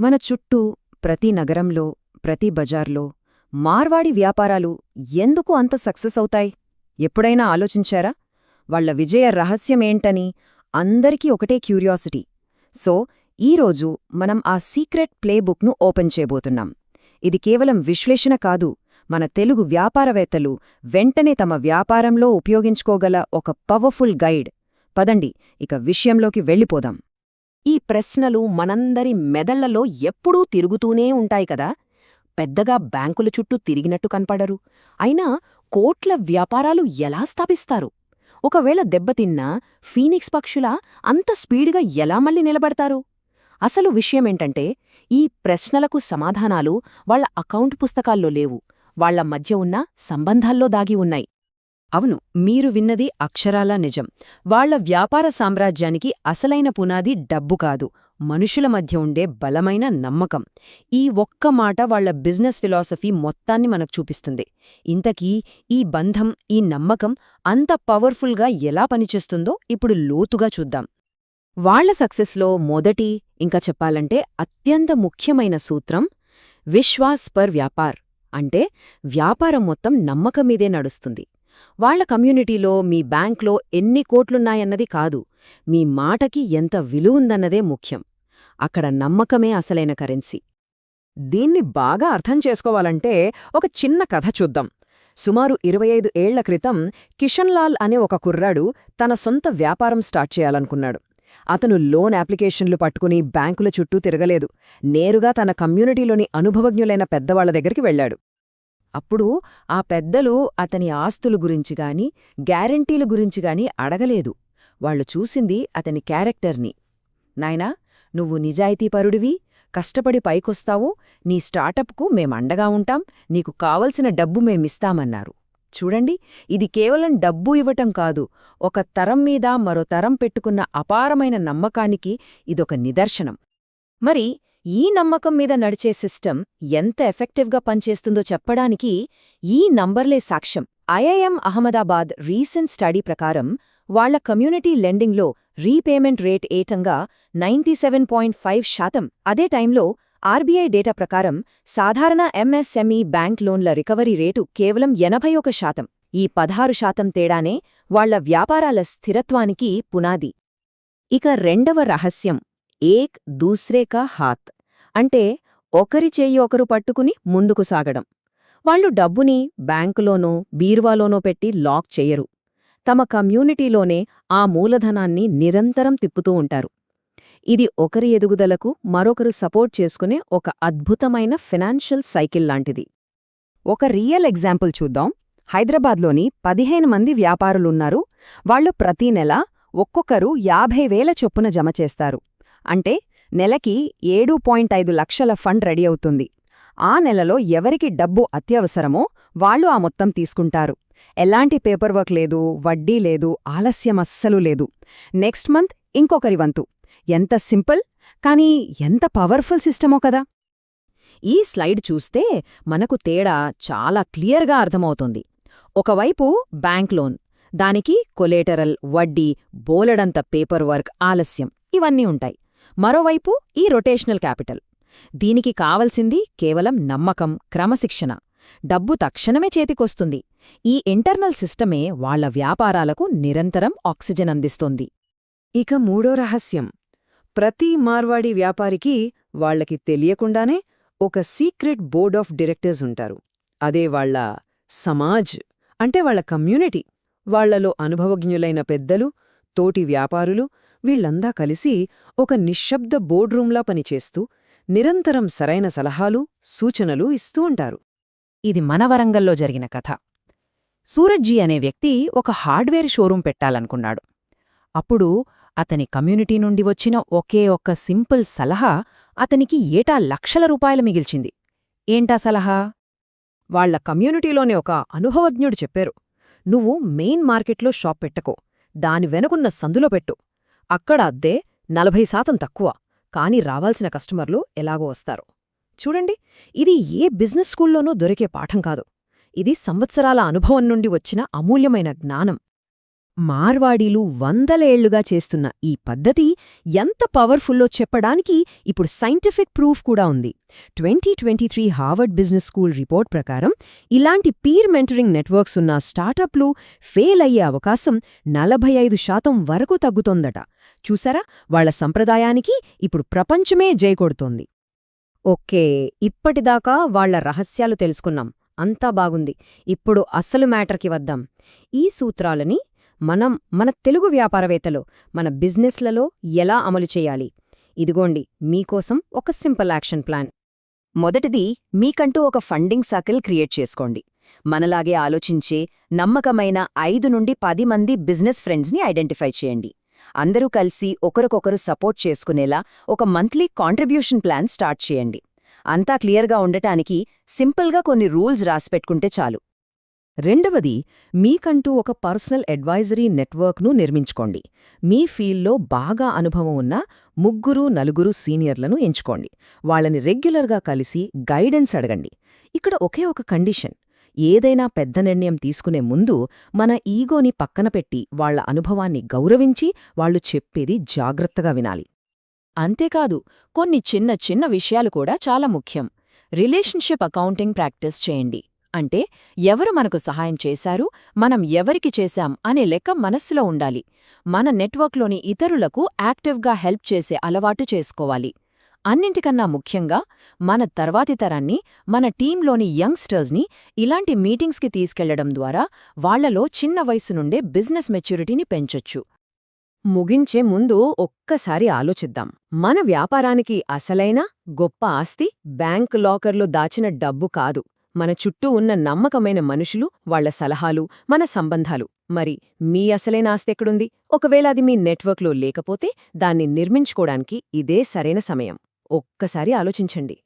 మన చుట్టూ ప్రతి నగరంలో ప్రతి బజార్లో మార్వాడి వ్యాపారాలు ఎందుకు అంత సక్సెస్ అవుతాయి? ఎప్పుడైనా ఆలోచించారా? వాళ్ళ విజయ రహస్యమేంటని అందరికీ ఒకటే క్యూరియాసిటీ. సో ఈరోజు మనం ఆ సీక్రెట్ ప్లేబుక్ను ఓపెన్ చేయబోతున్నాం. ఇది కేవలం విశ్లేషణ కాదు మన తెలుగు వ్యాపారవేత్తలు వెంటనే తమ వ్యాపారంలో ఉపయోగించుకోగల ఒక పవర్ఫుల్ గైడ్. పదండి ఇక విషయంలోకి వెళ్ళిపోదాం. ఈ ప్రశ్నలు మనందరి మెదళ్ళలో ఎప్పుడూ తిరుగుతూనే ఉంటాయి కదా. పెద్దగా బ్యాంకుల చుట్టూ తిరిగినట్టు కనపడరు. అయినా కోట్ల వ్యాపారాలు ఎలా స్థాపిస్తారు? ఒకవేళ దెబ్బతిన్నా ఫీనిక్స్ పక్షులా అంత స్పీడ్గా ఎలా మళ్ళీ నిలబడతారు? అసలు విషయమేంటంటే ఈ ప్రశ్నలకు సమాధానాలు వాళ్ళ అకౌంట్ పుస్తకాల్లో లేవు. వాళ్ళ మధ్య ఉన్న సంబంధాల్లో దాగి ఉన్నాయి. అవును మీరు విన్నది అక్షరాలా నిజం. వాళ్ళ వ్యాపార సామ్రాజ్యానికి అసలైన పునాది డబ్బు కాదు మనుషుల మధ్య ఉండే బలమైన నమ్మకం. ఈ ఒక్క మాట వాళ్ళ బిజినెస్ ఫిలాసఫీ మొత్తాన్ని మనకు చూపిస్తుంది. ఇంతకీ ఈ బంధం ఈ నమ్మకం అంత పవర్ఫుల్గా ఎలా పనిచేస్తుందో ఇప్పుడు లోతుగా చూద్దాం. వాళ్ళ సక్సెస్లో మొదటి ఇంకా చెప్పాలంటే అత్యంత ముఖ్యమైన సూత్రం విశ్వాస్ పర్ వ్యాపార్. అంటే వ్యాపారం మొత్తం నమ్మకం మీదే నడుస్తుంది. వాళ్ళ కమ్యూనిటీలో మీ బ్యాంక్లో ఎన్ని కోట్లున్నాయన్నది కాదు మీ మాటకి ఎంత విలువుందన్నదే ముఖ్యం. అక్కడ నమ్మకమే అసలైన కరెన్సీ. దీన్ని బాగా అర్థం చేసుకోవాలంటే ఒక చిన్న కథ చూద్దాం. సుమారు ఇరవై ఐదు ఏళ్ళ క్రితం కిషన్లాల్ అనే ఒక కుర్రాడు తన సొంత వ్యాపారం స్టార్ట్ చేయాలనుకున్నాడు. అతను లోన్ అప్లికేషన్లు పట్టుకుని బ్యాంకుల చుట్టూ తిరగలేదు. నేరుగా తన కమ్యూనిటీలోని అనుభవజ్ఞులైన పెద్దవాళ్ళ దగ్గరికి వెళ్ళాడు అప్పుడు ఆ పెద్దలు అతని ఆస్తులు గురించిగాని గ్యారంటీల గురించిగాని అడగలేదు. వాళ్ళు చూసింది అతని క్యారెక్టర్ని. నాయనా నువ్వు నిజాయితీపరుడివి కష్టపడి పైకొస్తావు నీ స్టార్టప్కు మేమండగా ఉంటాం నీకు కావలసిన డబ్బు మేమిస్తామన్నారు. చూడండి ఇది కేవలం డబ్బు ఇవ్వటం కాదు ఒక తరం మీద మరో తరం పెట్టుకున్న అపారమైన నమ్మకానికి ఇదొక నిదర్శనం. మరి ఈ నమ్మకం మీద నడిచే సిస్టమ్ ఎంత ఎఫెక్టివ్గా పనిచేస్తుందో చెప్పడానికి ఈ నంబర్లే సాక్ష్యం. ఐఐఎం అహ్మదాబాద్ రీసెంట్ స్టడీ ప్రకారం వాళ్ళ కమ్యూనిటీ లెండింగ్లో రీపేమెంట్ రేట్ ఏటంగా నైంటీ సెవెన్ పాయింట్ ఫైవ్ శాతం. అదే టైంలో ఆర్బీఐ డేటా ప్రకారం సాధారణ ఎంఎస్ఎంఈ బ్యాంక్ లోన్ల రికవరీ రేటు కేవలం ఎనభై ఒక శాతం. ఈ పదహారు శాతం తేడానే వాళ్ళ వ్యాపారాల స్థిరత్వానికి పునాది. ఇక రెండవ రహస్యం. ఏక్ దూస్రే కా హాత్. అంటే ఒకరి చేయి ఒకరు పట్టుకుని ముందుకు సాగడం. వాళ్ళు డబ్బుని బ్యాంకులోనో బీర్వాలోనో పెట్టి లాక్ చెయ్యరు తమ కమ్యూనిటీలోనే ఆ మూలధనాన్ని నిరంతరం తిప్పుతూ ఉంటారు. ఇది ఒకరి ఎదుగుదలకు మరొకరు సపోర్ట్ చేసుకునే ఒక అద్భుతమైన ఫినాన్షియల్ సైకిల్ లాంటిది. ఒక రియల్ ఎగ్జాంపుల్ చూద్దాం. హైదరాబాద్లోని పదిహేను మంది వ్యాపారులున్నారు. వాళ్ళు ప్రతీ నెల ఒక్కొక్కరు యాభై వేల చొప్పున జమ చేస్తారు. అంటే నెలకి ఏడు పాయింట్ ఐదు లక్షల ఫండ్ రెడీ అవుతుంది. ఆ నెలలో ఎవరికి డబ్బు అత్యవసరమో వాళ్ళు ఆ మొత్తం తీసుకుంటారు. ఎలాంటి పేపర్ వర్క్ లేదు వడ్డీ లేదు ఆలస్యమస్సలు లేదు. నెక్స్ట్ మంత్ ఇంకొకరి వంతు. ఎంత సింపుల్ కానీ ఎంత పవర్ఫుల్ సిస్టమో కదా! ఈ స్లైడ్ చూస్తే మనకు తేడా చాలా క్లియర్గా అర్థమవుతుంది. ఒకవైపు బ్యాంక్ లోన్ దానికి కొలేటరల్ వడ్డీ బోలెడంత పేపర్ వర్క్ ఆలస్యం ఇవన్నీ ఉంటాయి. మరోవైపు ఈ రొటేషనల్ క్యాపిటల్. దీనికి కావలసింది కేవలం నమ్మకం క్రమశిక్షణ. డబ్బు తక్షణమే చేతికొస్తుంది. ఈ ఇంటర్నల్ సిస్టమే వాళ్ళ వ్యాపారాలకు నిరంతరం ఆక్సిజన్ అందిస్తోంది. ఇక మూడో రహస్యం. ప్రతి మార్వాడి వ్యాపారికి వాళ్ళకి తెలియకుండానే ఒక సీక్రెట్ బోర్డ్ ఆఫ్ డైరెక్టర్స్ ఉంటారు. అదే వాళ్ళ సమాజ్ అంటే వాళ్ళ కమ్యూనిటీ. వాళ్ళలో అనుభవజ్ఞులైన పెద్దలు తోటి వ్యాపారులు వీళ్ళందా కలిసి ఒక నిశ్శబ్ద బోర్డ్రూంలా పనిచేస్తూ నిరంతరం సరైన సలహాలు సూచనలు ఇస్తూ ఉంటారు. ఇది మన వరంగల్లో జరిగిన కథ. సూరజ్జీ అనే వ్యక్తి ఒక హార్డ్వేర్ షోరూం పెట్టాలనుకున్నాడు. అప్పుడు అతని కమ్యూనిటీ నుండి వచ్చిన ఒకే ఒక్క సింపుల్ సలహా అతనికి ఏటా లక్షల రూపాయలు మిగిల్చింది. ఏంటా సలహా? వాళ్ళ కమ్యూనిటీలోనే ఒక అనుభవజ్ఞుడు చెప్పారు నువ్వు మెయిన్ మార్కెట్లో షాప్ పెట్టకో. దాని వెనుకున్న సందులో పెట్టు. అక్కడ అద్దే నలభై శాతం తక్కువ. కాని రావాల్సిన కస్టమర్లు ఎలాగో వస్తారు. చూడండి ఇది ఏ బిజినెస్ స్కూల్లోనూ దొరికే పాఠం కాదు. ఇది సంవత్సరాల అనుభవం నుండి వచ్చిన అమూల్యమైన జ్ఞానం. మార్వాడీలు వందలేళ్ళుగా చేస్తున్న ఈ పద్ధతి ఎంత పవర్ఫుల్లో చెప్పడానికి ఇప్పుడు సైంటిఫిక్ ప్రూఫ్ కూడా ఉంది. Twenty twenty three Harvard Business School report ప్రకారం ఇలాంటి పీర్ మెంటరింగ్ నెట్వర్క్స్ ఉన్న స్టార్టప్లు ఫెయిల్ అయ్యే అవకాశం నలభై ఐదు శాతం వరకు తగ్గుతోందట. చూసారా? వాళ్ళ సంప్రదాయానికి ఇప్పుడు ప్రపంచమే జయకొడుతోంది ఓకే ఇప్పటిదాకా వాళ్ళ రహస్యాలు తెలుసుకున్నాం. అంతా బాగుంది. ఇప్పుడు అసలు మ్యాటర్కి వద్దాం. ఈ సూత్రాలని మనం మన తెలుగు వ్యాపారవేత్తలు మన బిజినెస్లలో ఎలా అమలు చేయాలి? ఇదిగోండి మీకోసం ఒక సింపుల్ యాక్షన్ ప్లాన్. మొదటిది మీకంటూ ఒక ఫండింగ్ సర్కిల్ క్రియేట్ చేసుకోండి. మనలాగే ఆలోచించే నమ్మకమైన ఐదు నుండి పది మంది బిజినెస్ ఫ్రెండ్స్ని ఐడెంటిఫై చేయండి. అందరూ కలిసి ఒకరికొకరు సపోర్ట్ చేసుకునేలా ఒక మంత్లీ కాంట్రిబ్యూషన్ ప్లాన్ స్టార్ట్ చేయండి. అంతా క్లియర్గా ఉండటానికి సింపుల్గా కొన్ని రూల్స్ రాసిపెట్టుకుంటే చాలు. రెండవది మీకంటూ ఒక పర్సనల్ అడ్వైజరీ నెట్వర్క్ను నిర్మించుకోండి. మీ ఫీల్డ్లో బాగా అనుభవం ఉన్న ముగ్గురు నలుగురు సీనియర్లను ఎంచుకోండి. వాళ్ళని రెగ్యులర్గా కలిసి గైడెన్స్ అడగండి. ఇక్కడ ఒకే ఒక కండిషన్ ఏదైనా పెద్ద నిర్ణయం తీసుకునే ముందు మన ఈగోని పక్కన పెట్టి వాళ్ళ అనుభవాన్ని గౌరవించి వాళ్ళు చెప్పేది జాగ్రత్తగా వినాలి. అంతేకాదు కొన్ని చిన్న చిన్న విషయాలు కూడా చాలా ముఖ్యం. రిలేషన్షిప్ అకౌంటింగ్ ప్రాక్టీస్ చేయండి. అంటే ఎవరు మనకు సహాయం చేశారు మనం ఎవరికి చేశాం అనే లెక్క మనస్సులో ఉండాలి. మన నెట్వర్క్లోని ఇతరులకు యాక్టివ్గా హెల్ప్ చేసే అలవాటు చేసుకోవాలి. అన్నింటికన్నా ముఖ్యంగా మన తర్వాతి తరాన్ని మన టీంలోని యంగ్స్టర్స్ని ఇలాంటి మీటింగ్స్కి తీసుకెళ్ళడం ద్వారా వాళ్ళలో చిన్న వయసు నుండే బిజినెస్ మెచ్యూరిటీని పెంచొచ్చు. ముగించే ముందు ఒక్కసారి ఆలోచిద్దాం. మన వ్యాపారానికి అసలైన గొప్ప ఆస్తి బ్యాంక్ లాకర్లో దాచిన డబ్బు కాదు. మన చుట్టూ ఉన్న నమ్మకమైన మనుషులు వాళ్ళ సలహాలు మన సంబంధాలు. మరి మీ అసలైన ఆస్తెక్కడుంది ఒకవేళ అది మీ నెట్వర్క్లో లేకపోతే దాన్ని నిర్మించుకోడానికి ఇదే సరైన సమయం. ఒక్కసారి ఆలోచించండి.